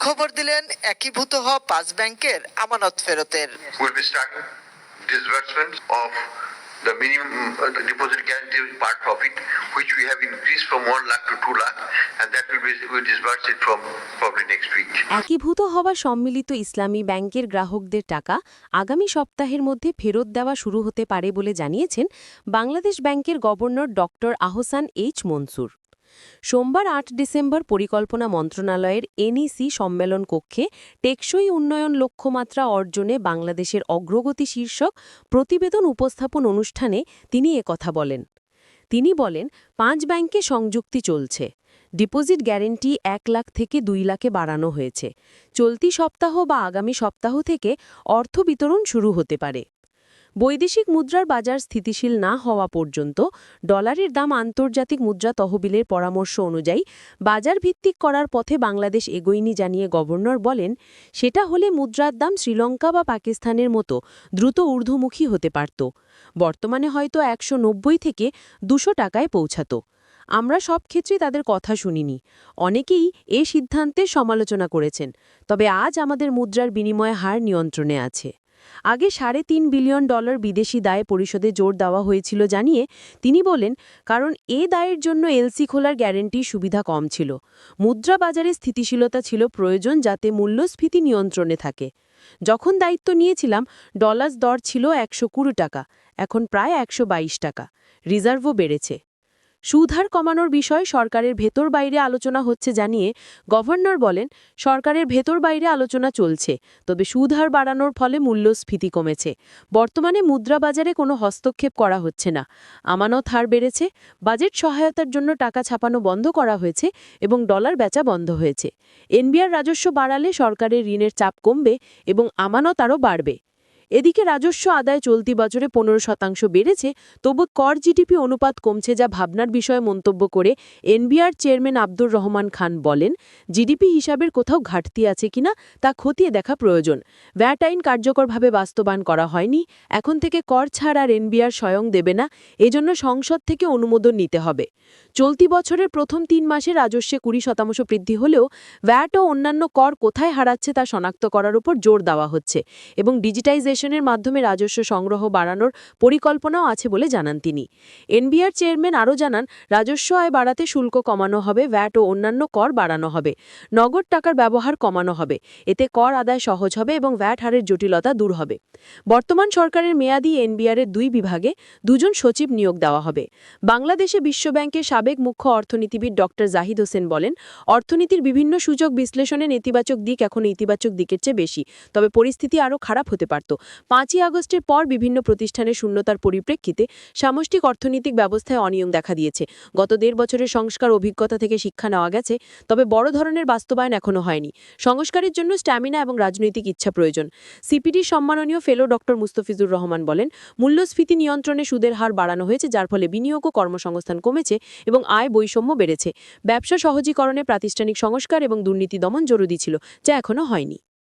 সুখবর দিলেন একীভূত হওয়া পাঁচ ব্যাংকের আমানত ফেরতের will the minimum uh, the deposit guarantee part of it, which we have increased from 1 lakh to 2 lakh, and that will be we disburse it from probably next week. একীভূত হওয়া সম্মিলিত ইসলামী ব্যাংকের গ্রাহকদের টাকা আগামী সপ্তাহের মধ্যে ফেরত দেওয়া শুরু হতে পারে বলে জানিয়েছেন বাংলাদেশ ব্যাংকের governor doctor Ahsan H Mansur সোমবার আট ডিসেম্বর পরিকল্পনা মন্ত্রণালয়ের এনইসি সম্মেলন কক্ষে টেকসই উন্নয়ন লক্ষ্যমাত্রা অর্জনে বাংলাদেশের অগ্রগতি শীর্ষক প্রতিবেদন উপস্থাপন অনুষ্ঠানে তিনি একথা বলেন। তিনি বলেন, পাঁচ ব্যাংকে সংযুক্তি চলছে। ডিপোজিট গ্যারেন্টি এক লাখ থেকে দুই লাখে বাড়ানো হয়েছে। চলতি সপ্তাহ বা আগামী সপ্তাহ থেকে অর্থ বিতরণ শুরু হতে পারে। বৈদেশিক মুদ্রার বাজার স্থিতিশীল না হওয়া পর্যন্ত ডলারের দাম আন্তর্জাতিক মুদ্রা তহবিলের পরামর্শ অনুযায়ী বাজার ভিত্তিক করার পথে বাংলাদেশ এগোয়নি জানিয়ে গভর্নর বলেন, সেটা হলে মুদ্রার দাম শ্রীলঙ্কা বা পাকিস্তানের মতো দ্রুত ঊর্ধ্বমুখী হতে পারত। বর্তমানে হয়তো একশো নব্বই থেকে দুশো টাকায় পৌঁছাত। আমরা সব ক্ষেত্রে তাদের কথা শুনিনি। অনেকেই এ সিদ্ধান্তের সমালোচনা করেছেন, তবে আজ আমাদের মুদ্রার বিনিময় হার নিয়ন্ত্রণে আছে। আগে সাড়ে তিন বিলিয়ন ডলার বিদেশি দায় পরিশোধে জোর দেওয়া হয়েছিল জানিয়ে তিনি বলেন, কারণ এ দায়ের জন্য এলসি খোলার গ্যারেন্টির সুবিধা কম ছিল। মুদ্রা বাজারে স্থিতিশীলতা ছিল প্রয়োজন যাতে মূল্যস্ফীতি নিয়ন্ত্রণে থাকে। যখন দায়িত্ব নিয়েছিলাম ডলার দর ছিল একশো কুড়ি টাকা, এখন প্রায় একশো বাইশ টাকা। রিজার্ভও বেড়েছে। সুদহার কমানোর বিষয় সরকারের ভেতর বাইরে আলোচনা হচ্ছে জানিয়ে গভর্নর বলেন, সরকারের ভেতর বাইরে আলোচনা চলছে, তবে সুদহার বাড়ানোর ফলে মূল্যস্ফীতি কমেছে। বর্তমানে মুদ্রা বাজারে কোনো হস্তক্ষেপ করা হচ্ছে না। আমানত হার বেড়েছে, বাজেট সহায়তার জন্য টাকা ছাপানো বন্ধ করা হয়েছে এবং ডলার বেচা বন্ধ হয়েছে। এনবিআর রাজস্ব বাড়ালে সরকারের ঋণের চাপ কমবে এবং আমানত আরও বাড়বে। এদিকে রাজস্ব আদায় চলতি বছরে পনেরো শতাংশ বেড়েছে, তবু কর জিডিপি অনুপাত কমছে যা ভাবনার বিষয়ে মন্তব্য করে এনবিআর চেয়ারম্যান আব্দুর রহমান খান বলেন, জিডিপি হিসাবের কোথাও ঘাটতি আছে কিনা তা খতিয়ে দেখা প্রয়োজন। ভ্যাট আইন কার্যকরভাবে বাস্তবায়ন করা হয়নি, এখন থেকে কর ছাড় আর এনবিআর স্বয়ং দেবে না, এজন্য সংসদ থেকে অনুমোদন নিতে হবে। চলতি বছরের প্রথম তিন মাসে রাজস্বে কুড়ি শতাংশ বৃদ্ধি হলেও ভ্যাট ও অন্যান্য কর কোথায় হারাচ্ছে তা শনাক্ত করার উপর জোর দেওয়া হচ্ছে এবং ডিজিটাইজেশনের মাধ্যমে রাজস্ব সংগ্রহ বাড়ানোর পরিকল্পনাও আছে বলে জানান তিনি। এনবিআর চেয়ারম্যান আরও জানান, রাজস্ব আয় বাড়াতে শুল্ক কমানো হবে, ভ্যাট ও অন্যান্য কর বাড়ানো হবে, নগদ টাকার ব্যবহার কমানো হবে, এতে কর আদায় সহজ হবে এবং ভ্যাট হারের জটিলতা দূর হবে। বর্তমান সরকারের মেয়াদি এনবিআরের দুই বিভাগে দুজন সচিব নিয়োগ দেওয়া হবে। বাংলাদেশে বিশ্বব্যাংকের সাবেক মুখ্য অর্থনীতিবিদ ড জাহিদ হোসেন বলেন, অর্থনীতির বিভিন্ন সূচক বিশ্লেষণে নেতিবাচক দিক এখন ইতিবাচক দিকের চেয়ে বেশি, তবে পরিস্থিতি আরও খারাপ হতে পারত। পাঁচই আগস্টের পর বিভিন্ন প্রতিষ্ঠানের শূন্যতার পরিপ্রেক্ষিতে সামষ্টিক অর্থনৈতিক ব্যবস্থায় অনিয়ম দেখা দিয়েছে। গত দেড় বছরের সংস্কার অভিজ্ঞতা থেকে শিক্ষা নেওয়া গেছে, তবে বড় ধরনের বাস্তবায়ন এখনও হয়নি। সংস্কারের জন্য স্ট্যামিনা এবং রাজনৈতিক ইচ্ছা প্রয়োজন। সিপিডির সম্মাননীয় ফেলো ডক্টর মুস্তফিজুর রহমান বলেন, মূল্যস্ফীতি নিয়ন্ত্রণে সুদের হার বাড়ানো হয়েছে, যার ফলে বিনিয়োগ ও কর্মসংস্থান কমেছে এবং আয় বৈষম্য বেড়েছে। ব্যবসা সহজীকরণে প্রাতিষ্ঠানিক সংস্কার এবং দুর্নীতি দমন জরুরি ছিল, যা এখনও হয়নি।